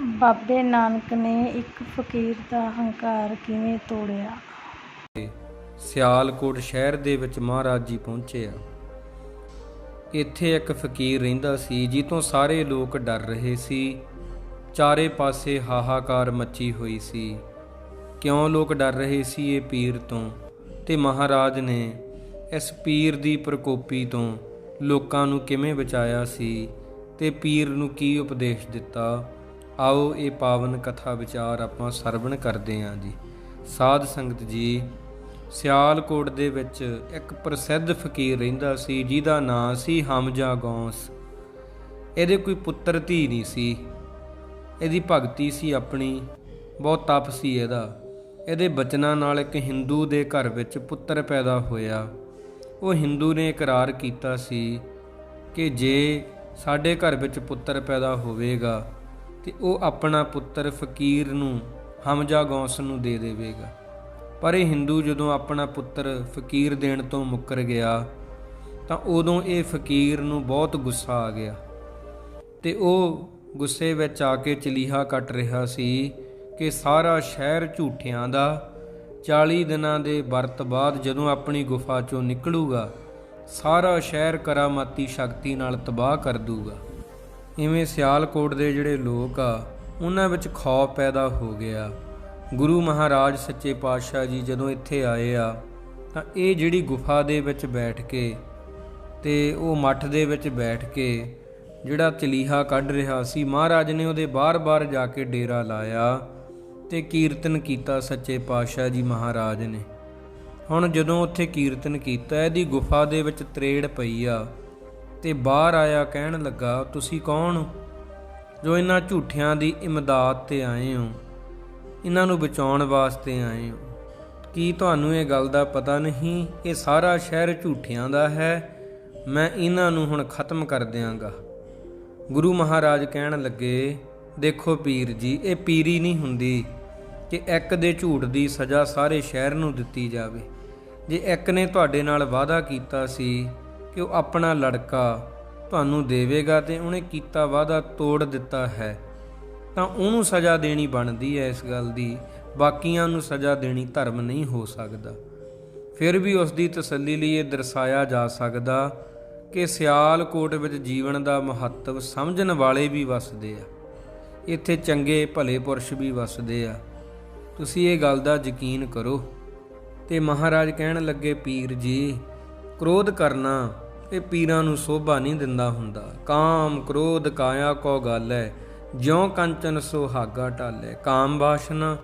ਬਾਬੇ ਨਾਨਕ ਨੇ ਇੱਕ ਫਕੀਰ ਦਾ ਹੰਕਾਰ ਕਿਵੇਂ ਤੋੜਿਆ? ਸਿਆਲਕੋਟ ਸ਼ਹਿਰ ਦੇ ਵਿੱਚ ਮਹਾਰਾਜ ਜੀ ਪਹੁੰਚੇ ਆ। ਇੱਥੇ ਇੱਕ ਫਕੀਰ ਰਹਿੰਦਾ ਸੀ ਜਿੱਤੋਂ ਸਾਰੇ ਲੋਕ ਡਰ ਰਹੇ ਸੀ। ਚਾਰੇ ਪਾਸੇ ਹਾਹਾਕਾਰ ਮੱਚੀ ਹੋਈ ਸੀ। ਕਿਉਂ ਲੋਕ ਡਰ ਰਹੇ ਸੀ ਇਹ ਪੀਰ ਤੋਂ? ਤੇ ਮਹਾਰਾਜ ਨੇ ਇਸ ਪੀਰ ਦੀ ਪ੍ਰਕੋਪੀ ਤੋਂ ਲੋਕਾਂ ਨੂੰ ਕਿਵੇਂ ਬਚਾਇਆ ਸੀ? ਤੇ ਪੀਰ ਨੂੰ ਕੀ ਉਪਦੇਸ਼ ਦਿੱਤਾ? ਆਓ ਇਹ ਪਾਵਨ ਕਥਾ ਵਿਚਾਰ ਆਪਾਂ ਸਰਵਣ ਕਰਦੇ ਹਾਂ ਜੀ। ਸਾਧ ਸੰਗਤ ਜੀ, ਸਿਆਲਕੋਟ ਦੇ ਵਿੱਚ ਇੱਕ ਪ੍ਰਸਿੱਧ ਫਕੀਰ ਰਹਿੰਦਾ ਸੀ, ਜਿਹਦਾ ਨਾਂ ਸੀ ਹਮਜਾ ਗੌਸ। ਇਹਦੇ ਕੋਈ ਪੁੱਤਰ ਧੀ ਨਹੀਂ ਸੀ। ਇਹਦੀ ਭਗਤੀ ਸੀ ਆਪਣੀ, ਬਹੁਤ ਤਪ ਸੀ ਇਹਦਾ। ਇਹਦੇ ਬਚਨਾਂ ਨਾਲ ਇੱਕ ਹਿੰਦੂ ਦੇ ਘਰ ਵਿੱਚ ਪੁੱਤਰ ਪੈਦਾ ਹੋਇਆ। ਉਹ ਹਿੰਦੂ ਨੇ ਇਕਰਾਰ ਕੀਤਾ ਸੀ ਕਿ ਜੇ ਸਾਡੇ ਘਰ ਵਿੱਚ ਪੁੱਤਰ ਪੈਦਾ ਹੋਵੇਗਾ ਤੇ ਉਹ ਆਪਣਾ ਪੁੱਤਰ ਫਕੀਰ ਨੂੰ ਹਮਜਾ ਗੌਸ ਨੂੰ ਦੇ ਦੇਵੇਗਾ। ਪਰ ਇਹ ਹਿੰਦੂ ਜਦੋਂ ਆਪਣਾ ਪੁੱਤਰ ਫਕੀਰ ਦੇਣ ਤੋਂ ਮੁੱਕਰ ਗਿਆ, ਤਾਂ ਉਦੋਂ ਇਹ ਫਕੀਰ ਨੂੰ ਬਹੁਤ ਗੁੱਸਾ ਆ ਗਿਆ। ਤੇ ਉਹ ਗੁੱਸੇ ਵਿੱਚ ਆ ਕੇ ਚਲੀਹਾ ਕੱਟ ਰਿਹਾ ਸੀ ਕਿ ਸਾਰਾ ਸ਼ਹਿਰ ਝੂਠਿਆਂ ਦਾ 40 ਦਿਨਾਂ ਦੇ ਵਰਤ ਬਾਅਦ ਜਦੋਂ ਆਪਣੀ ਗੁਫਾ ਚੋਂ ਨਿਕਲੂਗਾ, ਸਾਰਾ ਸ਼ਹਿਰ ਕਰਾਮਾਤੀ ਸ਼ਕਤੀ ਨਾਲ ਤਬਾਹ ਕਰ ਦੂਗਾ। ਇਵੇਂ ਸਿਆਲਕੋਟ ਦੇ ਜਿਹੜੇ ਲੋਕ ਆ, ਉਹਨਾਂ ਵਿੱਚ ਖੌਫ ਪੈਦਾ ਹੋ ਗਿਆ। ਗੁਰੂ ਮਹਾਰਾਜ ਸੱਚੇ ਪਾਤਸ਼ਾਹ ਜੀ ਜਦੋਂ ਇੱਥੇ ਆਏ ਆ, ਤਾਂ ਇਹ ਜਿਹੜੀ ਗੁਫਾ ਦੇ ਵਿੱਚ ਬੈਠ ਕੇ ਤੇ ਉਹ ਮੱਠ ਦੇ ਵਿੱਚ ਬੈਠ ਕੇ ਜਿਹੜਾ ਚਲੀਹਾ ਕੱਢ ਰਿਹਾ ਸੀ, ਮਹਾਰਾਜ ਨੇ ਉਹਦੇ ਬਾਰ-ਬਾਰ ਜਾ ਕੇ ਡੇਰਾ ਲਾਇਆ ਤੇ ਕੀਰਤਨ ਕੀਤਾ ਸੱਚੇ ਪਾਤਸ਼ਾਹ ਜੀ ਮਹਾਰਾਜ ਨੇ। ਹੁਣ ਜਦੋਂ ਉੱਥੇ ਕੀਰਤਨ ਕੀਤਾ, ਇਹਦੀ ਗੁਫਾ ਦੇ ਵਿੱਚ ਤਰੇੜ ਪਈ ਆ ਤੇ ਬਾਹਰ ਆਇਆ ਕਹਿਣ ਲੱਗਾ, ਤੁਸੀਂ ਕੌਣ ਹੋ ਜੋ ਇਹਨਾਂ ਝੂਠਿਆਂ ਦੀ ਇਮਦਾਦ ਤੇ ਆਏ ਹੋ? ਇਹਨਾਂ ਨੂੰ ਬਚਾਉਣ ਵਾਸਤੇ ਆਏ ਹੋ? ਕੀ ਤੁਹਾਨੂੰ ਇਹ ਗੱਲ ਦਾ ਪਤਾ ਨਹੀਂ? ਇਹ ਸਾਰਾ ਸ਼ਹਿਰ ਝੂਠਿਆਂ ਦਾ ਹੈ। ਮੈਂ ਇਹਨਾਂ ਨੂੰ ਹੁਣ ਖਤਮ ਕਰ ਦਿਆਂਗਾ। ਗੁਰੂ ਮਹਾਰਾਜ ਕਹਿਣ ਲੱਗੇ, ਦੇਖੋ ਪੀਰ ਜੀ, ਇਹ ਪੀਰੀ ਨਹੀਂ ਹੁੰਦੀ ਕਿ ਇੱਕ ਦੇ ਝੂਠ ਦੀ ਸਜ਼ਾ ਸਾਰੇ ਸ਼ਹਿਰ ਨੂੰ ਦਿੱਤੀ ਜਾਵੇ। ਜੇ ਇੱਕ ਨੇ ਤੁਹਾਡੇ ਨਾਲ ਵਾਅਦਾ ਕੀਤਾ ਸੀ ਕਿ ਉਹ ਆਪਣਾ ਲੜਕਾ ਤੁਹਾਨੂੰ ਦੇਵੇਗਾ ਤੇ ਉਹਨੇ ਕੀਤਾ ਵਾਅਦਾ ਤੋੜ ਦਿੱਤਾ ਹੈ। ਤਾਂ ਉਹਨੂੰ ਸਜ਼ਾ ਦੇਣੀ ਬਣਦੀ ਹੈ ਇਸ ਗੱਲ ਦੀ। ਬਾਕੀਆਂ ਨੂੰ ਸਜ਼ਾ ਦੇਣੀ ਧਰਮ ਨਹੀਂ ਹੋ ਸਕਦਾ। ਫਿਰ ਵੀ ਉਸ ਦੀ ਤਸੱਲੀ ਲਈ ਇਹ ਦਰਸਾਇਆ ਜਾ ਸਕਦਾ ਕਿ ਸਿਆਲਕੋਟ ਵਿੱਚ ਜੀਵਨ ਦਾ ਮਹੱਤਵ ਸਮਝਣ ਵਾਲੇ ਵੀ ਵਸਦੇ ਆ। ਇੱਥੇ ਚੰਗੇ ਭਲੇ ਪੁਰਸ਼ ਵੀ ਵਸਦੇ ਆ। ਤੁਸੀਂ ਇਹ ਗੱਲ ਦਾ ਯਕੀਨ ਕਰੋ। ਤੇ ਮਹਾਰਾਜ ਕਹਿਣ ਲੱਗੇ, ਪੀਰ ਜੀ, ਕ੍ਰੋਧ ਕਰਨਾ ਇਹ ਪੀਰਾਂ ਨੂੰ ਸੋਭਾ ਨਹੀਂ ਦਿੰਦਾ ਹੁੰਦਾ। ਕਾਮ ਕ੍ਰੋਧ ਕਾਇਆ ਕੋ ਗਾਲੈ ਹੈ ਜਿਉ ਕੰਚਨ ਸੁਹਾਗਾ ਢਾਲੇ। ਕਾਮ ਬਾਸ਼ਨਾ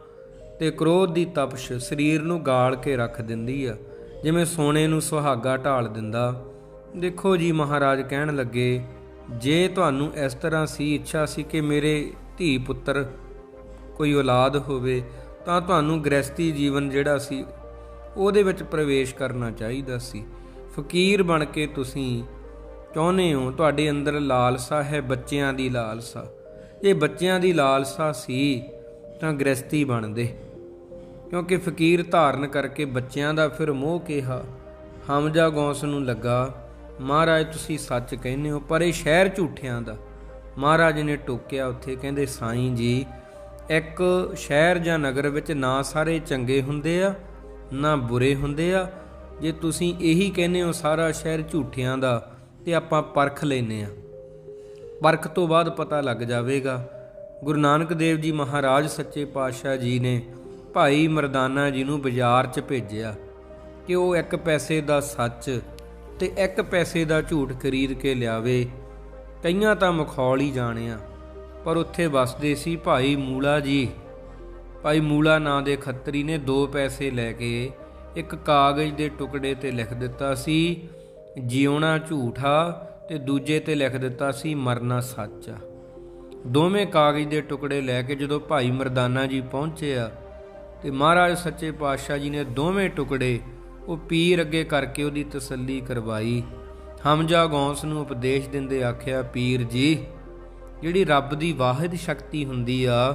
ਤੇ ਕ੍ਰੋਧ ਦੀ ਤਪਸ਼ ਸਰੀਰ ਨੂੰ ਗਾਲ ਕੇ ਰੱਖ ਦਿੰਦੀ ਆ, ਜਿਵੇਂ ਸੋਨੇ ਨੂੰ ਸੁਹਾਗਾ ਢਾਲ ਦਿੰਦਾ। ਦੇਖੋ ਜੀ ਮਹਾਰਾਜ ਕਹਿਣ ਲੱਗੇ, ਜੇ ਤੁਹਾਨੂੰ ਇਸ ਤਰ੍ਹਾਂ ਸੀ ਇੱਛਾ ਸੀ ਕਿ ਮੇਰੇ ਧੀ ਪੁੱਤਰ ਕੋਈ ਔਲਾਦ ਹੋਵੇ, ਤਾਂ ਤੁਹਾਨੂੰ ਗ੍ਰਸਤੀ ਜੀਵਨ ਜਿਹੜਾ ਸੀ, ਉਹਦੇ ਵਿੱਚ ਪ੍ਰਵੇਸ਼ ਕਰਨਾ ਚਾਹੀਦਾ ਸੀ। ਫਕੀਰ ਬਣ ਕੇ ਤੁਸੀਂ ਚਾਹੁੰਦੇ ਹੋ ਤੁਹਾਡੇ ਅੰਦਰ ਲਾਲਸਾ ਹੈ ਬੱਚਿਆਂ ਦੀ ਲਾਲਸਾ। ਇਹ ਬੱਚਿਆਂ ਦੀ ਲਾਲਸਾ ਸੀ ਤਾਂ ਗ੍ਰਸਤੀ ਬਣਦੇ। ਕਿਉਂਕਿ ਫਕੀਰ ਧਾਰਨ ਕਰਕੇ ਬੱਚਿਆਂ ਦਾ ਫਿਰ ਮੋਹ ਕਿਹਾ, ਹਮਜਾ ਗੌਸ ਨੂੰ ਲੱਗਾ, ਮਹਾਰਾਜ, ਤੁਸੀਂ ਸੱਚ ਕਹਿੰਦੇ ਹੋ, ਪਰ ਇਹ ਸ਼ਹਿਰ ਝੂਠਿਆਂ ਦਾ। ਮਹਾਰਾਜ ਨੇ ਟੋਕਿਆ ਉੱਥੇ, ਕਹਿੰਦੇ, ਸਾਈਂ ਜੀ, ਇੱਕ ਸ਼ਹਿਰ ਜਾਂ ਨਗਰ ਵਿੱਚ ਨਾ ਸਾਰੇ ਚੰਗੇ ਹੁੰਦੇ ਆ, ਨਾ ਬੁਰੇ ਹੁੰਦੇ ਆ ਜੇ ਤੁਸੀਂ ਇਹੀ ਕਹਿੰਦੇ ਹੋ ਸਾਰਾ ਸ਼ਹਿਰ ਝੂਠਿਆਂ ਦਾ, ਤੇ ਆਪਾਂ ਪਰਖ ਲੈਨੇ ਆ ਪਰਖ ਤੋਂ ਬਾਅਦ ਪਤਾ ਲੱਗ ਜਾਵੇਗਾ, ਗੁਰੂ ਨਾਨਕ ਦੇਵ ਜੀ ਮਹਾਰਾਜ ਸੱਚੇ ਪਾਤਸ਼ਾਹ ਜੀ ਨੇ ਭਾਈ ਮਰਦਾਨਾ ਜੀ ਨੂੰ ਬਾਜ਼ਾਰ 'ਚ ਭੇਜਿਆ ਕਿ ਉਹ ਇੱਕ ਪੈਸੇ ਦਾ ਸੱਚ ਤੇ ਇੱਕ ਪੈਸੇ ਦਾ ਝੂਠ ਖਰੀਦ ਕੇ ਲਿਆਵੇ। ਕਈਆਂ ਤਾਂ ਮਖੌਲ ਹੀ ਜਾਣਿਆ ਪਰ ਉੱਥੇ ਵਸਦੇ ਸੀ ਭਾਈ ਮੂਲਾ ਜੀ। ਭਾਈ ਮੂਲਾ ਨਾਂ ਦੇ ਖੱਤਰੀ ਨੇ ਦੋ ਪੈਸੇ ਲੈ ਕੇ ਇੱਕ ਕਾਗਜ਼ ਦੇ ਟੁਕੜੇ ਤੇ ਲਿਖ ਦਿੱਤਾ ਸੀ, ਜਿਉਣਾ ਝੂਠਾ ਤੇ ਦੂਜੇ ਤੇ ਲਿਖ ਦਿੱਤਾ ਸੀ, ਮਰਨਾ ਸੱਚ। ਆ ਦੋਵੇਂ ਕਾਗਜ਼ ਦੇ ਟੁਕੜੇ ਲੈ ਕੇ ਜਦੋਂ ਭਾਈ ਮਰਦਾਨਾ ਜੀ ਪਹੁੰਚੇ ਆ, ਤੇ ਮਹਾਰਾਜ ਸੱਚੇ ਪਾਤਸ਼ਾਹ ਜੀ ਨੇ ਦੋਵੇਂ ਟੁਕੜੇ ਉਹ ਪੀਰ ਅੱਗੇ ਕਰਕੇ ਉਹਦੀ ਤਸੱਲੀ ਕਰਵਾਈ। ਹਮਜਾ ਗੌਂਸ ਨੂੰ ਉਪਦੇਸ਼ ਦਿੰਦੇ ਆਖਿਆ, ਪੀਰ ਜੀ, ਜਿਹੜੀ ਰੱਬ ਦੀ ਵਾਹਿਦ ਸ਼ਕਤੀ ਹੁੰਦੀ ਆ,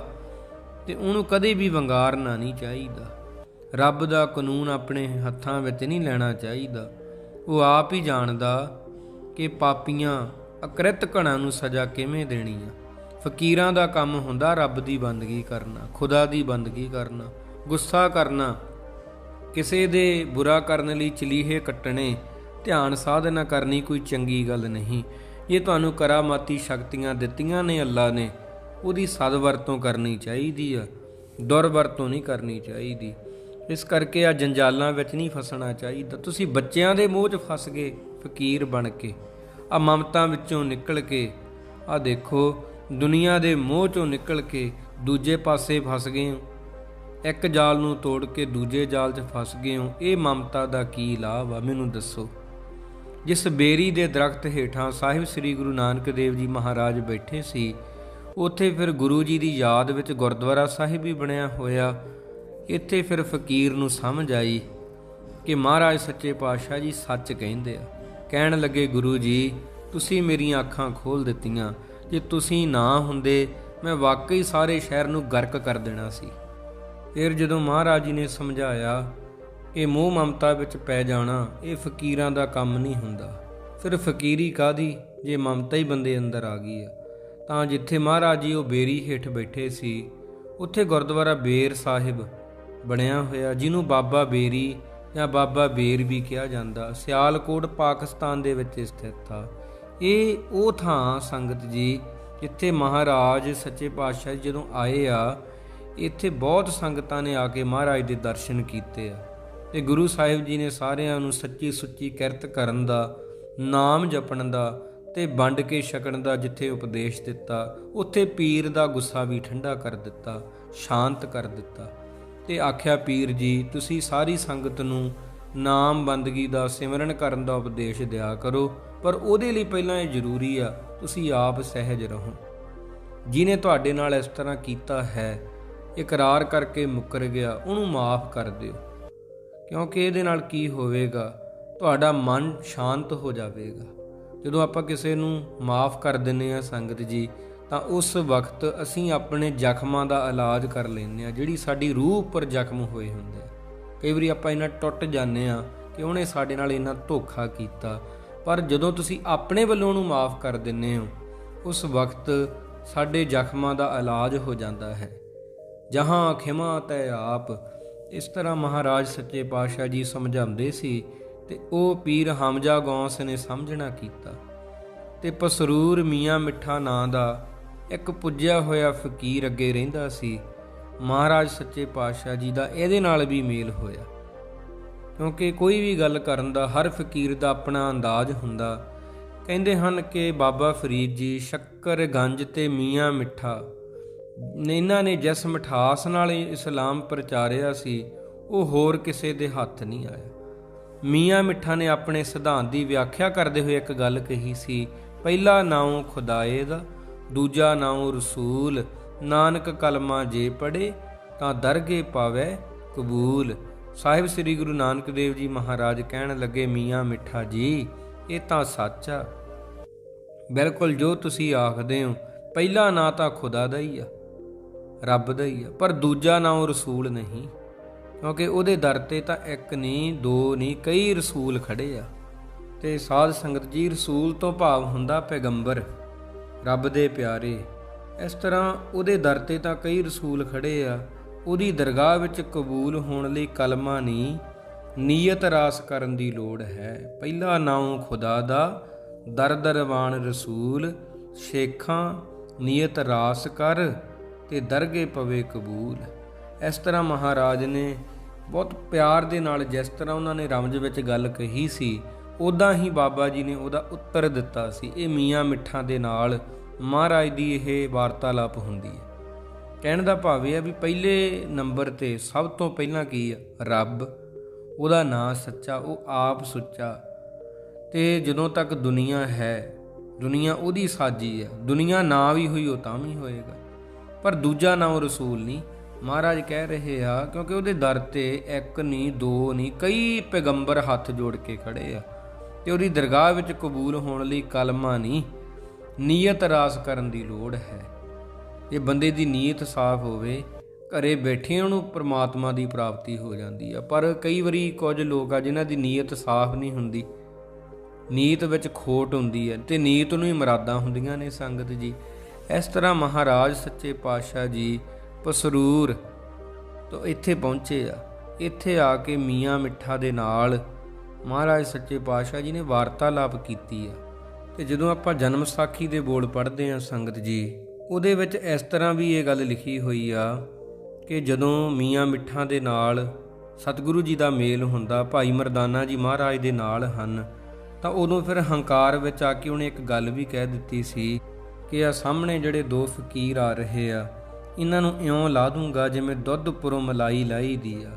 ਤੇ ਉਹਨੂੰ ਕਦੇ ਵੀ ਵੰਗਾਰਨਾ ਨਹੀਂ ਚਾਹੀਦਾ। ਰੱਬ ਦਾ ਕਾਨੂੰਨ ਆਪਣੇ ਹੱਥਾਂ ਵਿੱਚ ਨਹੀਂ ਲੈਣਾ ਚਾਹੀਦਾ। ਉਹ ਆਪ ਹੀ ਜਾਣਦਾ ਕਿ ਪਾਪੀਆਂ ਅਕ੍ਰਿਤ ਕਣਾਂ ਨੂੰ ਸਜ਼ਾ ਕਿਵੇਂ ਦੇਣੀ ਆ ਫਕੀਰਾਂ ਦਾ ਕੰਮ ਹੁੰਦਾ ਰੱਬ ਦੀ ਬੰਦਗੀ ਕਰਨਾ, ਖੁਦਾ ਦੀ ਬੰਦਗੀ ਕਰਨਾ, ਗੁੱਸਾ ਕਰਨਾ। ਕਿਸੇ ਦੇ ਬੁਰਾ ਕਰਨ ਲਈ ਚਲੀਹੇ ਕੱਟਣੇ, ਧਿਆਨ ਸਾਧਨਾ ਕਰਨੀ ਕੋਈ ਚੰਗੀ ਗੱਲ ਨਹੀਂ। ਇਹ ਤੁਹਾਨੂੰ ਕਰਾਮਾਤੀ ਸ਼ਕਤੀਆਂ ਦਿੱਤੀਆਂ ਨੇ ਅੱਲਾ ਨੇ। ਉਹਦੀ ਸਦਵਰਤੋਂ ਕਰਨੀ ਚਾਹੀਦੀ ਆ, ਦੁਰਵਰਤੋਂ ਨਹੀਂ ਕਰਨੀ ਚਾਹੀਦੀ। ਇਸ ਕਰਕੇ ਆ ਜੰਜਾਲਾਂ ਵਿੱਚ ਨਹੀਂ ਫਸਣਾ ਚਾਹੀਦਾ। ਤੁਸੀਂ ਬੱਚਿਆਂ ਦੇ ਮੋਹ 'ਚ ਫਸ ਗਏ, ਫਕੀਰ ਬਣ ਕੇ। ਆ ਮਮਤਾ ਵਿੱਚੋਂ ਨਿਕਲ ਕੇ ਆ ਦੇਖੋ, ਦੁਨੀਆ ਦੇ ਮੋਹ 'ਚੋਂ ਨਿਕਲ ਕੇ ਦੂਜੇ ਪਾਸੇ ਫਸ ਗਏ ਹੋ। ਇੱਕ ਜਾਲ ਨੂੰ ਤੋੜ ਕੇ ਦੂਜੇ ਜਾਲ 'ਚ ਫਸ ਗਏ ਹੋ। ਇਹ ਮਮਤਾ ਦਾ ਕੀ ਲਾਭ ਆ, ਮੈਨੂੰ ਦੱਸੋ। ਜਿਸ ਬੇਰੀ ਦੇ ਦਰਖਤ ਹੇਠਾਂ ਸਾਹਿਬ ਸ੍ਰੀ ਗੁਰੂ ਨਾਨਕ ਦੇਵ ਜੀ ਮਹਾਰਾਜ ਬੈਠੇ ਸੀ, ਉੱਥੇ ਫਿਰ ਗੁਰੂ ਜੀ ਦੀ ਯਾਦ ਵਿੱਚ ਗੁਰਦੁਆਰਾ ਸਾਹਿਬ ਵੀ ਬਣਿਆ ਹੋਇਆ। ਇੱਥੇ ਫਿਰ ਫਕੀਰ ਨੂੰ ਸਮਝ ਆਈ ਕਿ ਮਹਾਰਾਜ ਸੱਚੇ ਪਾਤਸ਼ਾਹ ਜੀ ਸੱਚ ਕਹਿੰਦੇ ਆ। ਕਹਿਣ ਲੱਗੇ, ਗੁਰੂ ਜੀ, ਤੁਸੀਂ ਮੇਰੀਆਂ ਅੱਖਾਂ ਖੋਲ ਦਿੱਤੀਆਂ। ਜੇ ਤੁਸੀਂ ਨਾ ਹੁੰਦੇ, ਮੈਂ ਵਾਕਈ ਸਾਰੇ ਸ਼ਹਿਰ ਨੂੰ ਗਰਕ ਕਰ ਦੇਣਾ ਸੀ। ਫਿਰ ਜਦੋਂ ਮਹਾਰਾਜ ਜੀ ਨੇ ਸਮਝਾਇਆ, ਇਹ ਮੋਹ ਮਮਤਾ ਵਿੱਚ ਪੈ ਜਾਣਾ, ਇਹ ਫਕੀਰਾਂ ਦਾ ਕੰਮ ਨਹੀਂ ਹੁੰਦਾ। ਫਿਰ ਫਕੀਰੀ ਕਾਦੀ ਜੇ ਮਮਤਾ ਹੀ ਬੰਦੇ ਅੰਦਰ ਆ ਗਈ ਆ। ਤਾਂ ਜਿੱਥੇ ਮਹਾਰਾਜ ਜੀ ਉਹ ਬੇਰੀ ਹੇਠ ਬੈਠੇ ਸੀ, ਉੱਥੇ ਗੁਰਦੁਆਰਾ ਬੇਰ ਸਾਹਿਬ ਬਣਿਆ ਹੋਇਆ, ਜਿਹਨੂੰ ਬਾਬਾ ਬੇਰੀ ਜਾਂ ਬਾਬਾ ਬੇਰ ਵੀ ਕਿਹਾ ਜਾਂਦਾ। ਸਿਆਲਕੋਟ, ਪਾਕਿਸਤਾਨ ਦੇ ਵਿੱਚ ਸਥਿਤ ਆ। ਇਹ ਉਹ ਥਾਂ ਸੰਗਤ ਜੀ, ਜਿੱਥੇ ਮਹਾਰਾਜ ਸੱਚੇ ਪਾਤਸ਼ਾਹ ਜੀ ਜਦੋਂ ਆਏ ਆ, ਇੱਥੇ ਬਹੁਤ ਸੰਗਤਾਂ ਨੇ ਆ ਕੇ ਮਹਾਰਾਜ ਦੇ ਦਰਸ਼ਨ ਕੀਤੇ ਆ। ਤੇ ਗੁਰੂ ਸਾਹਿਬ ਜੀ ਨੇ ਸਾਰਿਆਂ ਨੂੰ ਸੱਚੀ ਸੁੱਚੀ ਕਿਰਤ ਕਰਨ ਦਾ, ਨਾਮ ਜਪਣ ਦਾ ਤੇ ਵੰਡ ਕੇ ਛਕਣ ਦਾ ਜਿੱਥੇ ਉਪਦੇਸ਼ ਦਿੱਤਾ, ਉੱਥੇ ਪੀਰ ਦਾ ਗੁੱਸਾ ਵੀ ਠੰਡਾ ਕਰ ਦਿੱਤਾ, ਸ਼ਾਂਤ ਕਰ ਦਿੱਤਾ। ਤੇ ਆਖਿਆ, ਪੀਰ ਜੀ, ਤੁਸੀਂ ਸਾਰੀ ਸੰਗਤ ਨੂੰ ਨਾਮ ਬੰਦਗੀ ਦਾ ਸਿਮਰਨ ਕਰਨ ਦਾ ਉਪਦੇਸ਼ ਦਿਆ ਕਰੋ, ਪਰ ਉਹਦੇ ਲਈ ਪਹਿਲਾਂ ਇਹ ਜ਼ਰੂਰੀ ਆ, ਤੁਸੀਂ ਆਪ ਸਹਿਜ ਰਹੋ। ਜਿਨੇ ਤੁਹਾਡੇ ਨਾਲ ਇਸ ਤਰ੍ਹਾਂ ਕੀਤਾ ਹੈ, ਇਕਰਾਰ ਕਰਕੇ ਮੁੱਕਰ ਗਿਆ, ਉਹਨੂੰ ਮਾਫ ਕਰ ਦਿਓ। ਕਿਉਂਕਿ ਇਹਦੇ ਨਾਲ ਕੀ ਹੋਵੇਗਾ, ਤੁਹਾਡਾ ਮਨ ਸ਼ਾਂਤ ਹੋ ਜਾਵੇਗਾ। ਜਦੋਂ ਆਪਾਂ ਕਿਸੇ ਨੂੰ ਮਾਫ ਕਰ ਦਿੰਨੇ ਆ ਸੰਗਤ ਜੀ ਤਾਂ ਉਸ ਵਕਤ ਅਸੀਂ ਆਪਣੇ ਜ਼ਖਮਾਂ ਦਾ ਇਲਾਜ ਕਰ ਲੈਂਦੇ ਆ ਜਿਹੜੀ ਸਾਡੀ ਰੂਹ ਉੱਪਰ ਜ਼ਖਮ ਹੋਏ ਹੁੰਦੇ ਆ। ਕਈ ਵਾਰੀ ਆਪਾਂ ਇਹਨਾਂ ਟੁੱਟ ਜਾਂਦੇ ਆ ਕਿ ਉਹਨੇ ਸਾਡੇ ਨਾਲ ਇੰਨਾ ਧੋਖਾ ਕੀਤਾ। ਪਰ ਜਦੋਂ ਤੁਸੀਂ ਆਪਣੇ ਵੱਲੋਂ ਉਹਨੂੰ ਮਾਫ ਕਰ ਦਿੰਨੇ ਹੋ, ਉਸ ਵਕਤ ਸਾਡੇ ਜ਼ਖਮਾਂ ਦਾ ਇਲਾਜ ਹੋ ਜਾਂਦਾ ਹੈ। ਜਹਾਂ ਖਿਮਾ ਤੈ ਆਪ, ਇਸ ਤਰ੍ਹਾਂ ਮਹਾਰਾਜ ਸੱਚੇ ਪਾਤਸ਼ਾਹ ਜੀ ਸਮਝਾਉਂਦੇ ਸੀ ਤੇ ਉਹ ਪੀਰ ਹਮਜਾ ਗੌਸ ਨੇ ਸਮਝਣਾ ਕੀਤਾ। ਤੇ ਪਸਰੂਰ ਮੀਆਂ ਮਿੱਠਾ ਨਾਂ ਦਾ ਇੱਕ ਪੁੱਜਿਆ ਹੋਇਆ ਫਕੀਰ ਅੱਗੇ ਰਹਿੰਦਾ ਸੀ। ਮਹਾਰਾਜ ਸੱਚੇ ਪਾਤਸ਼ਾਹ ਜੀ ਦਾ ਇਹਦੇ ਨਾਲ ਵੀ ਮੇਲ ਹੋਇਆ। ਕਿਉਂਕਿ ਕੋਈ ਵੀ ਗੱਲ ਕਰਨ ਦਾ ਹਰ ਫਕੀਰ ਦਾ ਆਪਣਾ ਅੰਦਾਜ਼ ਹੁੰਦਾ। ਕਹਿੰਦੇ ਹਨ ਕਿ ਬਾਬਾ ਫਰੀਦ ਜੀ ਸ਼ੱਕਰਗੰਜ ਤੇ ਮੀਆਂ ਮਿੱਠਾ ਇਹਨਾਂ ਨੇ ਜਿਸ ਮਿਠਾਸ ਨਾਲ ਇਸਲਾਮ ਪ੍ਰਚਾਰਿਆ ਸੀ। ਉਹ ਹੋਰ ਕਿਸੇ ਦੇ ਹੱਥ ਨਹੀਂ ਆਇਆ। ਮੀਆਂ ਮਿੱਠਾ ਨੇ ਆਪਣੇ ਸਿਧਾਂਤ ਦੀ ਵਿਆਖਿਆ ਕਰਦੇ ਹੋਏ ਇੱਕ ਗੱਲ ਕਹੀ ਸੀ, ਪਹਿਲਾ ਨਾਉ ਖੁਦਾਏ ਦਾ ਦੂਜਾ ਨਾਉ ਰਸੂਲ, ਨਾਨਕ ਕਲਮਾ ਜੇ ਪੜੇ ਤਾਂ ਦਰਗੇ ਪਾਵੇ ਕਬੂਲ। ਸਾਹਿਬ ਸ੍ਰੀ ਗੁਰੂ ਨਾਨਕ ਦੇਵ ਜੀ ਮਹਾਰਾਜ ਕਹਿਣ ਲੱਗੇ, ਮੀਆਂ ਮਿੱਠਾ ਜੀ, ਇਹ ਤਾਂ ਸੱਚ ਆ। ਬਿਲਕੁਲ ਜੋ ਤੁਸੀਂ ਆਖਦੇ ਹੋ, ਪਹਿਲਾ ਨਾਂ ਤਾਂ ਖੁਦਾ ਦਾ ਹੀ ਆ, ਰੱਬ ਦਾ ਹੀ ਆ, ਪਰ ਦੂਜਾ ਨਾਮ ਰਸੂਲ ਨਹੀਂ। ਕਿਉਂਕਿ ਉਹਦੇ ਦਰ ਤੇ ਤਾਂ ਇੱਕ ਨਹੀਂ, ਦੋ ਨਹੀਂ, ਕਈ ਰਸੂਲ ਖੜੇ ਆ। ਤੇ ਸਾਧ ਸੰਗਤ ਜੀ, ਰਸੂਲ ਤੋਂ ਭਾਵ ਹੁੰਦਾ ਪੈਗੰਬਰ। ਰੱਬ ਦੇ ਪਿਆਰੇ, ਇਸ ਤਰ੍ਹਾਂ ਉਹਦੇ ਦਰ ਤੇ ਤਾਂ ਕਈ ਰਸੂਲ ਖੜੇ ਆ। ਉਹਦੀ ਦਰਗਾਹ ਵਿੱਚ ਕਬੂਲ ਹੋਣ ਲਈ ਕਲਮਾ ਨਹੀਂ ਨੀਅਤ ਰਾਸ ਕਰਨ ਦੀ ਲੋੜ ਹੈ। ਪਹਿਲਾ ਨਾਮ ਖੁਦਾ ਦਾ, ਦਰ ਦਰਵਾਨ ਰਸੂਲ, ਸ਼ੇਖਾਂ ਨੀਅਤ ਰਾਸ ਕਰ ਤੇ ਦਰਗੇ ਪਵੇ ਕਬੂਲ। ਇਸ ਤਰ੍ਹਾਂ ਮਹਾਰਾਜ ਨੇ ਬਹੁਤ ਪਿਆਰ ਦੇ ਨਾਲ ਜਿਸ ਤਰ੍ਹਾਂ ਉਹਨਾਂ ਨੇ ਰਮਜ ਵਿੱਚ ਗੱਲ ਕਹੀ ਸੀ ਉਦਾਂ ਹੀ ਬਾਬਾ ਜੀ ਨੇ ਉਹਦਾ ਉੱਤਰ ਦਿੱਤਾ ਸੀ। ਇਹ ਮੀਆਂ ਮਿੱਠਾਂ ਦੇ ਨਾਲ ਮਹਾਰਾਜ ਦੀ ਇਹ ਵਾਰਤਾਲਾਪ ਹੁੰਦੀ ਹੈ। ਕਹਿਣ ਦਾ ਭਾਵ ਇਹ ਹੈ ਵੀ ਪਹਿਲੇ ਨੰਬਰ ਤੇ ਸਭ ਤੋਂ ਪਹਿਲਾਂ ਕੀ ਹੈ ਰੱਬ। ਉਹਦਾ ਨਾਂ ਸੱਚਾ, ਉਹ ਆਪ ਸੁੱਚਾ। ਤੇ ਜਦੋਂ ਤੱਕ ਦੁਨੀਆ ਹੈ, ਦੁਨੀਆ ਉਹਦੀ ਸਾਜੀ ਹੈ। ਦੁਨੀਆ ਨਾ ਵੀ ਹੋਈ, ਉਹ ਤਾਂ ਵੀ ਹੋਏਗਾ। ਪਰ ਦੂਜਾ ਨਾਮ ਰਸੂਲ ਨਹੀਂ। ਮਹਾਰਾਜ ਕਹਿ ਰਹੇ ਆ, ਕਿਉਂਕਿ ਉਹਦੇ ਦਰ ਤੇ ਇੱਕ ਨਹੀਂ ਦੋ ਨਹੀਂ ਕਈ ਪੈਗੰਬਰ ਹੱਥ ਜੋੜ ਕੇ ਖੜੇ ਆ। ਤੇ ਉਹਦੀ ਦਰਗਾਹ ਵਿੱਚ ਕਬੂਲ ਹੋਣ ਲਈ ਕਲਮਾ ਨਹੀਂ, ਨੀਅਤ ਰਾਸ ਕਰਨ ਦੀ ਲੋੜ ਹੈ। ਜੇ ਬੰਦੇ ਦੀ ਨੀਅਤ ਸਾਫ਼ ਹੋਵੇ, ਘਰੇ ਬੈਠੇ ਉਹਨੂੰ ਪ੍ਰਮਾਤਮਾ ਦੀ ਪ੍ਰਾਪਤੀ ਹੋ ਜਾਂਦੀ ਆ। ਪਰ ਕਈ ਵਾਰੀ ਕੁਝ ਲੋਕ ਆ ਜਿਨ੍ਹਾਂ ਦੀ ਨੀਅਤ ਸਾਫ਼ ਨਹੀਂ ਹੁੰਦੀ। ਨੀਤ ਵਿੱਚ ਖੋਟ ਹੁੰਦੀ ਹੈ ਤੇ ਨੀਤ ਨੂੰ ਹੀ ਮਰਾਦਾਂ ਹੁੰਦੀਆਂ ਨੇ ਸੰਗਤ ਜੀ। ਇਸ ਤਰ੍ਹਾਂ ਮਹਾਰਾਜ ਸੱਚੇ ਪਾਤਸ਼ਾਹ ਜੀ ਪਸਰੂਰ ਤੋਂ ਇੱਥੇ ਪਹੁੰਚੇ ਆ। ਇੱਥੇ ਆ ਕੇ ਮੀਆਂ ਮਿੱਠਾ ਦੇ ਨਾਲ ਮਹਾਰਾਜ ਸੱਚੇ ਪਾਤਸ਼ਾਹ ਜੀ ਨੇ ਵਾਰਤਾਲਾਪ ਕੀਤੀ ਆ। ਤੇ ਜਦੋਂ ਆਪਾਂ ਜਨਮ ਸਾਖੀ ਦੇ ਬੋਲ ਪੜ੍ਹਦੇ ਆ ਸੰਗਤ ਜੀ, ਉਹਦੇ ਵਿੱਚ ਇਸ ਤਰ੍ਹਾਂ ਵੀ ਇਹ ਗੱਲ ਲਿਖੀ ਹੋਈ ਆ ਕਿ ਜਦੋਂ ਮੀਆਂ ਮਿੱਠਾਂ ਦੇ ਨਾਲ ਸਤਿਗੁਰੂ ਜੀ ਦਾ ਮੇਲ ਹੁੰਦਾ, ਭਾਈ ਮਰਦਾਨਾ ਜੀ ਮਹਾਰਾਜ ਦੇ ਨਾਲ ਹਨ, ਤਾਂ ਉਦੋਂ ਫਿਰ ਹੰਕਾਰ ਵਿੱਚ ਆ ਕੇ ਉਹਨੇ ਇੱਕ ਗੱਲ ਵੀ ਕਹਿ ਦਿੱਤੀ ਸੀ ਕਿ ਆ ਸਾਹਮਣੇ ਜਿਹੜੇ ਦੋ ਫਕੀਰ ਆ ਰਹੇ ਆ, ਇਹਨਾਂ ਨੂੰ ਇਉਂ ਲਾ ਦੂੰਗਾ ਜਿਵੇਂ ਦੁੱਧ ਉੱਪਰੋਂ ਮਲਾਈ ਲਾਈ ਦੀ ਆ।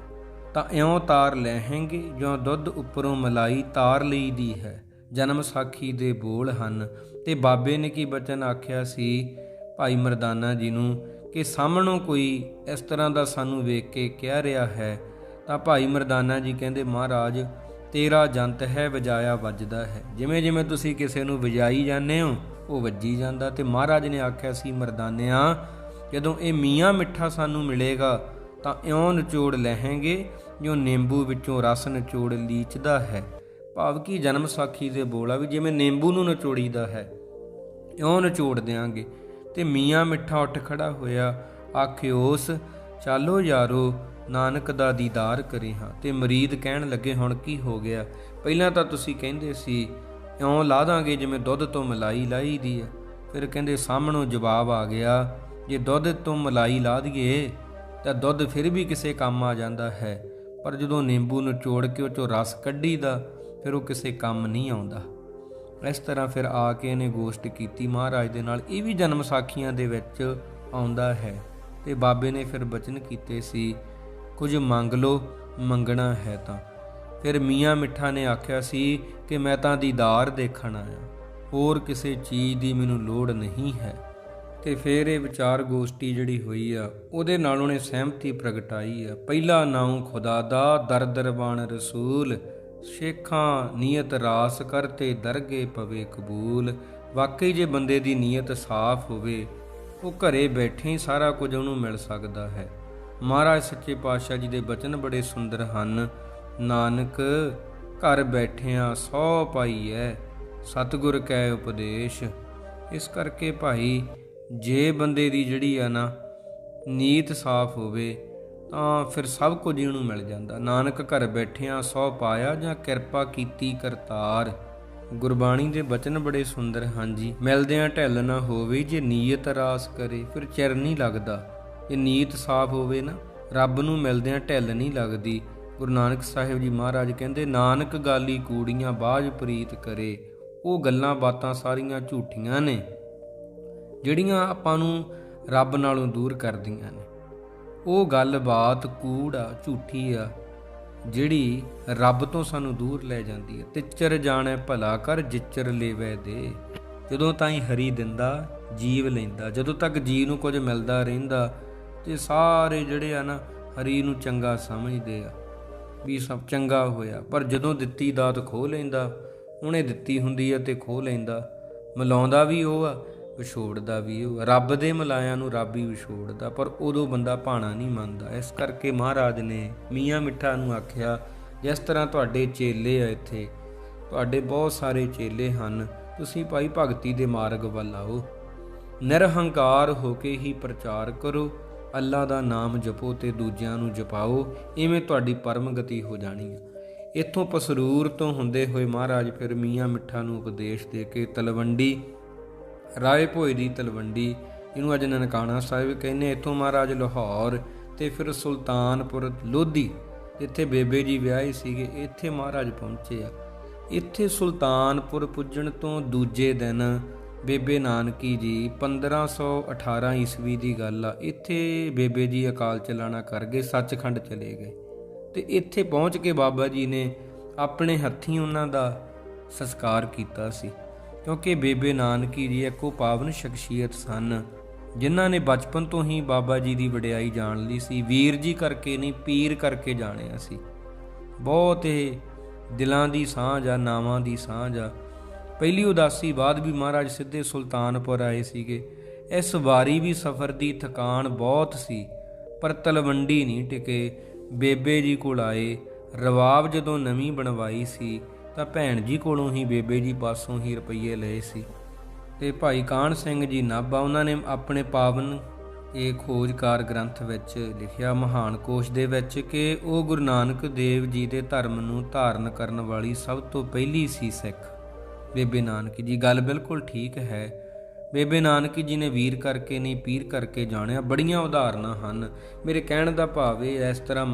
ਤਾਂ ਇਉਂ ਤਾਰ ਲੈਹਾਂਗੇ ਜਿਉਂ ਦੁੱਧ ਉੱਪਰੋਂ ਮਲਾਈ ਤਾਰ ਲਈ ਦੀ ਹੈ। ਜਨਮ ਸਾਖੀ ਦੇ ਬੋਲ ਹਨ। ਤੇ ਬਾਬੇ ਨੇ ਕੀ ਬਚਨ ਆਖਿਆ ਸੀ? ਭਾਈ ਮਰਦਾਨਾ ਜੀ ਨੂੰ ਕਿ ਸਾਹਮਣੋਂ ਕੋਈ ਇਸ ਤਰ੍ਹਾਂ ਦਾ ਸਾਨੂੰ ਵੇਖ ਕੇ ਕਹਿ ਰਿਹਾ ਹੈ, ਤਾਂ ਭਾਈ ਮਰਦਾਨਾ ਜੀ ਕਹਿੰਦੇ, ਮਹਾਰਾਜ, ਤੇਰਾ ਜੰਤ ਹੈ, ਵਜਾਇਆ ਵੱਜਦਾ ਹੈ। ਜਿਵੇਂ ਜਿਵੇਂ ਤੁਸੀਂ ਕਿਸੇ ਨੂੰ ਵਜਾਈ ਜਾਂਦੇ ਹੋ, ਉਹ ਵੱਜੀ ਜਾਂਦਾ। ਤੇ ਮਹਾਰਾਜ ਨੇ ਆਖਿਆ ਸੀ, ਮਰਦਾਨਿਆਂ, ਜਦੋਂ ਇਹ ਮੀਆਂ ਮਿੱਠਾ ਸਾਨੂੰ ਮਿਲੇਗਾ, ਤਾਂ ਇਉਂ ਨਿਚੋੜ ਲਹਾਂਗੇ ਜੋ ਨਿੰਬੂ ਵਿੱਚੋਂ ਰਸ ਨਿਚੋੜ ਲੀਚਦਾ ਹੈ। ਭਾਵ ਕਿ ਜਨਮ ਸਾਖੀ ਦੇ ਬੋਲਾ ਵੀ ਜਿਵੇਂ ਨਿੰਬੂ ਨੂੰ ਨਿਚੋੜੀਦਾ ਹੈ, ਇਉਂ ਨਿਚੋੜ ਦਿਆਂਗੇ। ਤੇ ਮੀਆਂ ਮਿੱਠਾ ਉੱਠ ਖੜਾ ਹੋਇਆ ਆਖਿਓਸ ਚਾਲੋ ਯਾਰੋ, ਨਾਨਕ ਦਾ ਦੀਦਾਰ ਕਰੇ ਹਾਂ ਤੇ ਮਰੀਦ ਕਹਿਣ ਲੱਗੇ, ਹੁਣ ਕੀ ਹੋ ਗਿਆ? ਪਹਿਲਾਂ ਤਾਂ ਤੁਸੀਂ ਕਹਿੰਦੇ ਸੀ, ਇਉਂ ਲਾ ਦਾਂਗੇ ਜਿਵੇਂ ਦੁੱਧ ਤੋਂ ਮਲਾਈ ਲਾਈ ਦੀ ਹੈ। ਫਿਰ ਕਹਿੰਦੇ, ਸਾਹਮਣੋਂ ਜਵਾਬ ਆ ਗਿਆ, ਜੇ ਦੁੱਧ ਤੋਂ ਮਲਾਈ ਲਾ ਦਈਏ, ਤਾਂ ਦੁੱਧ ਫਿਰ ਵੀ ਕਿਸੇ ਕੰਮ ਆ ਜਾਂਦਾ ਹੈ। ਪਰ ਜਦੋਂ ਨਿੰਬੂ ਨੂੰ ਚੋੜ ਕੇ ਉਹ ਚੋਂ ਰਸ ਕੱਢੀਦਾ, ਫਿਰ ਉਹ ਕਿਸੇ ਕੰਮ ਨਹੀਂ ਆਉਂਦਾ। ਇਸ ਤਰ੍ਹਾਂ ਫਿਰ ਆ ਕੇ ਇਹਨੇ ਗੋਸ਼ਟ ਕੀਤੀ। ਮਹਾਰਾਜ ਦੇ ਨਾਲ ਇਹ ਵੀ ਜਨਮ ਸਾਖੀਆਂ ਦੇ ਵਿੱਚ ਆਉਂਦਾ ਹੈ ਤੇ ਬਾਬੇ ਨੇ ਫਿਰ ਬਚਨ ਕੀਤੇ ਸੀ, ਕੁਝ ਮੰਗ ਲਓ, ਮੰਗਣਾ ਹੈ ਤਾਂ। ਫਿਰ ਮੀਆਂ ਮਿੱਠਾ ਨੇ ਆਖਿਆ ਸੀ ਕਿ ਮੈਂ ਤਾਂ ਦੀਦਾਰ ਦੇਖਣ ਆਇਆ। ਹੋਰ ਕਿਸੇ ਚੀਜ਼ ਦੀ ਮੈਨੂੰ ਲੋੜ ਨਹੀਂ ਹੈ। ਤੇ ਫਿਰ ਇਹ ਵਿਚਾਰ ਗੋਸ਼ਟੀ ਜਿਹੜੀ ਹੋਈ ਆ, ਉਹਦੇ ਨਾਲ ਉਹਨੇ ਸਹਿਮਤੀ ਪ੍ਰਗਟਾਈ ਆ। ਪਹਿਲਾ ਨਾਉ ਖੁਦਾ ਦਾ, ਦਰ ਦਰਬਾਨ ਰਸੂਲ। ਸ਼ੇਖਾਂ ਨੀਅਤ ਰਾਸ ਕਰਤੇ ਦਰਗੇ ਪਵੇ ਕਬੂਲ। ਵਾਕਈ ਜੇ ਬੰਦੇ ਦੀ ਨੀਅਤ ਸਾਫ਼ ਹੋਵੇ, ਉਹ ਘਰੇ ਬੈਠੇ ਹੀ ਸਾਰਾ ਕੁਝ ਉਹਨੂੰ ਮਿਲ ਸਕਦਾ ਹੈ। ਮਹਾਰਾਜ ਸੱਚੇ ਪਾਤਸ਼ਾਹ ਜੀ ਦੇ ਬਚਨ ਬੜੇ ਸੁੰਦਰ ਹਨ। ਨਾਨਕ, ਘਰ ਬੈਠਿਆਂ ਸੋ ਪਾਈਐ ਸਤਿਗੁਰ ਕੈ ਉਪਦੇਸ਼। ਇਸ ਕਰਕੇ ਭਾਈ ਜੇ ਬੰਦੇ ਦੀ ਜਿਹੜੀ ਆ ਨਾ ਨੀਤ ਸਾਫ਼ ਹੋਵੇ, ਤਾਂ ਫਿਰ ਸਭ ਕੁਝ ਇਹਨੂੰ ਮਿਲ ਜਾਂਦਾ। ਨਾਨਕ ਘਰ ਬੈਠਿਆਂ ਸੌ ਪਾਇਆ ਜਾਂ ਕਿਰਪਾ ਕੀਤੀ ਕਰਤਾਰ। ਗੁਰਬਾਣੀ ਦੇ ਬਚਨ ਬੜੇ ਸੁੰਦਰ ਹਨ ਜੀ। ਮਿਲਦਿਆਂ ਢਿੱਲ ਨਾ ਹੋਵੇ, ਜੇ ਨੀਅਤ ਰਾਸ ਕਰੇ, ਫਿਰ ਚਿਰ ਨਹੀਂ ਲੱਗਦਾ। ਇਹ ਨੀਤ ਸਾਫ਼ ਹੋਵੇ ਨਾ, ਰੱਬ ਨੂੰ ਮਿਲਦਿਆਂ ਢਿੱਲ ਨਹੀਂ ਲੱਗਦੀ। ਗੁਰੂ ਨਾਨਕ ਸਾਹਿਬ ਜੀ ਮਹਾਰਾਜ ਕਹਿੰਦੇ, ਨਾਨਕ ਗਾਲੀ ਕੂੜੀਆਂ ਬਾਝ ਪ੍ਰੀਤ ਕਰੇ। ਉਹ ਗੱਲਾਂ ਬਾਤਾਂ ਸਾਰੀਆਂ ਝੂਠੀਆਂ ਨੇ। ਜਿਹੜੀਆਂ ਆਪਾਂ ਨੂੰ ਰੱਬ ਨਾਲੋਂ ਦੂਰ ਕਰਦੀਆਂ ਨੇ। ਉਹ ਗੱਲਬਾਤ ਕੂੜ ਆ, ਝੂਠੀ ਆ, ਜਿਹੜੀ ਰੱਬ ਤੋਂ ਸਾਨੂੰ ਦੂਰ ਲੈ ਜਾਂਦੀ ਹੈ ਤਿੱਚਰ ਜਾਣੈ ਭਲਾ ਕਰ, ਜਿੱਚਰ ਲੇਵੈ ਦੇ। ਜਦੋਂ ਤਾਈਂ ਹਰੀ ਦਿੰਦਾ, ਜੀਵ ਲੈਂਦਾ। ਜਦੋਂ ਤੱਕ ਜੀ ਨੂੰ ਕੁਝ ਮਿਲਦਾ ਰਹਿੰਦਾ, ਤੇ ਸਾਰੇ ਜਿਹੜੇ ਆ ਨਾ, ਹਰੀ ਨੂੰ ਚੰਗਾ ਸਮਝਦੇ ਆ, ਵੀ ਸਭ ਚੰਗਾ ਹੋਇਆ। ਪਰ ਜਦੋਂ ਦਿੱਤੀ ਦਾਤ ਖੋ ਲੈਂਦਾ, ਉਹਨੇ ਦਿੱਤੀ ਹੁੰਦੀ ਆ ਤੇ ਖੋ ਲੈਂਦਾ। ਮਿਲਾਉਂਦਾ ਵੀ ਉਹ ਆ ਵਿਛੋੜਦਾ ਵੀ ਉਹ, ਰੱਬ ਦੇ ਮਲਾਇਆਂ ਨੂੰ ਰੱਬ ਹੀ ਵਿਛੋੜਦਾ, ਪਰ ਉਦੋਂ ਬੰਦਾ ਭਾਣਾ ਨਹੀਂ ਮੰਨਦਾ। ਇਸ ਕਰਕੇ ਮਹਾਰਾਜ ਨੇ ਮੀਆਂ ਮਿੱਠਾ ਨੂੰ ਆਖਿਆ, ਜਿਸ ਤਰ੍ਹਾਂ ਤੁਹਾਡੇ ਚੇਲੇ ਆ ਇੱਥੇ, ਤੁਹਾਡੇ ਬਹੁਤ ਸਾਰੇ ਚੇਲੇ ਹਨ, ਤੁਸੀਂ ਭਾਈ ਭਗਤੀ ਦੇ ਮਾਰਗ ਵੱਲ ਆਓ। ਨਿਰਹੰਕਾਰ ਹੋ ਕੇ ਹੀ ਪ੍ਰਚਾਰ ਕਰੋ ਅੱਲਾ ਦਾ ਨਾਮ ਜਪੋ ਤੇ ਦੂਜਿਆਂ ਨੂੰ ਜਪਾਓ, ਇਵੇਂ ਤੁਹਾਡੀ ਪਰਮ ਗਤੀ ਹੋ ਜਾਣੀ ਹੈ ਇੱਥੋਂ ਪਸਰੂਰ ਤੋਂ ਹੁੰਦੇ ਹੋਏ ਮਹਾਰਾਜ ਫਿਰ ਮੀਆਂ ਮਿੱਠਾ ਨੂੰ ਉਪਦੇਸ਼ ਦੇ ਕੇ ਤਲਵੰਡੀ ਰਾਏ ਭੋਏ ਦੀ ਤਲਵੰਡੀ, ਇਹਨੂੰ ਅੱਜ ਨਨਕਾਣਾ ਸਾਹਿਬ ਕਹਿੰਦੇ ਇੱਥੋਂ ਮਹਾਰਾਜ ਲਾਹੌਰ ਤੇ ਫਿਰ ਸੁਲਤਾਨਪੁਰ ਲੋਧੀ। ਜਿੱਥੇ ਬੇਬੇ ਜੀ ਵਿਆਹੇ ਸੀਗੇ, ਇੱਥੇ ਮਹਾਰਾਜ ਪਹੁੰਚੇ ਆ। ਇੱਥੇ ਸੁਲਤਾਨਪੁਰ ਪੁੱਜਣ ਤੋਂ ਦੂਜੇ ਦਿਨ ਬੇਬੇ ਨਾਨਕੀ ਜੀ 1518 ਈਸਵੀ ਦੀ ਗੱਲ ਆ। ਇੱਥੇ ਬੇਬੇ ਜੀ ਅਕਾਲ ਚਲਾਣਾ ਕਰ ਗਏ, ਸੱਚਖੰਡ ਚਲੇ ਗਏ। ਤੇ ਇੱਥੇ ਪਹੁੰਚ ਕੇ ਬਾਬਾ ਜੀ ਨੇ ਆਪਣੇ ਹੱਥੀਂ ਉਹਨਾਂ ਦਾ ਸੰਸਕਾਰ ਕੀਤਾ ਸੀ। ਕਿਉਂਕਿ ਬੇਬੇ ਨਾਨਕੀ ਜੀ ਇੱਕੋ ਪਾਵਨ ਸ਼ਖਸੀਅਤ ਸਨ, ਜਿਨ੍ਹਾਂ ਨੇ ਬਚਪਨ ਤੋਂ ਹੀ ਬਾਬਾ ਜੀ ਦੀ ਵਡਿਆਈ ਜਾਣ ਲਈ ਸੀ, ਵੀਰ ਜੀ ਕਰਕੇ ਨਹੀਂ, ਪੀਰ ਕਰਕੇ ਜਾਣਿਆ ਸੀ। ਬਹੁਤ ਇਹ ਦਿਲਾਂ ਦੀ ਸਾਂਝ ਆ, ਨਾਵਾਂ ਦੀ ਸਾਂਝ ਆ। ਪਹਿਲੀ ਉਦਾਸੀ ਬਾਅਦ ਵੀ ਮਹਾਰਾਜ ਸਿੱਧੇ ਸੁਲਤਾਨਪੁਰ ਆਏ ਸੀਗੇ। ਇਸ ਵਾਰੀ ਵੀ ਸਫ਼ਰ ਦੀ ਥਕਾਨ ਬਹੁਤ ਸੀ, ਪਰ ਤਲਵੰਡੀ ਨਹੀਂ ਟਿਕੇ। ਬੇਬੇ ਜੀ ਕੋਲ ਆਏ, ਰਵਾਬ ਜਦੋਂ ਨਵੀਂ ਬਣਵਾਈ ਸੀ ਤਾਂ ਭੈਣ ਜੀ ਕੋਲੋਂ ਹੀ ਬੇਬੇ ਜੀ ਪਾਸੋਂ ਹੀ ਰੁਪਈਏ ਲਏ ਸੀ। ਤੇ ਭਾਈ ਕਾਹਨ ਸਿੰਘ ਜੀ ਨਾਭਾ, ਉਹਨਾਂ ਨੇ ਆਪਣੇ ਪਾਵਨ ਇਹ ਖੋਜਕਾਰ ਗ੍ਰੰਥ ਵਿੱਚ ਲਿਖਿਆ, ਮਹਾਨ ਕੋਸ਼ ਦੇ ਵਿੱਚ ਕਿ ਉਹ ਗੁਰੂ ਨਾਨਕ ਦੇਵ ਜੀ ਦੇ ਧਰਮ ਨੂੰ ਧਾਰਨ ਕਰਨ ਵਾਲੀ ਸਭ ਤੋਂ ਪਹਿਲੀ ਸੀ ਸਿੱਖ। ਬੇਬੇ ਨਾਨਕ ਜੀ, ਗੱਲ ਬਿਲਕੁਲ ਠੀਕ ਹੈ। ਬੇਬੇ ਨਾਨਕੀ ਜੀ ਨੇ ਵੀਰ ਕਰਕੇ ਨਹੀਂ, ਪੀਰ ਕਰਕੇ ਜਾਣਿਆ, ਬੜੀਆਂ ਉਦਾਹਰਨਾਂ ਹਨ। ਮੇਰੇ ਕਹਿਣ ਦਾ ਭਾਵ ਇਹ ਇਸ ਤਰ੍ਹਾਂ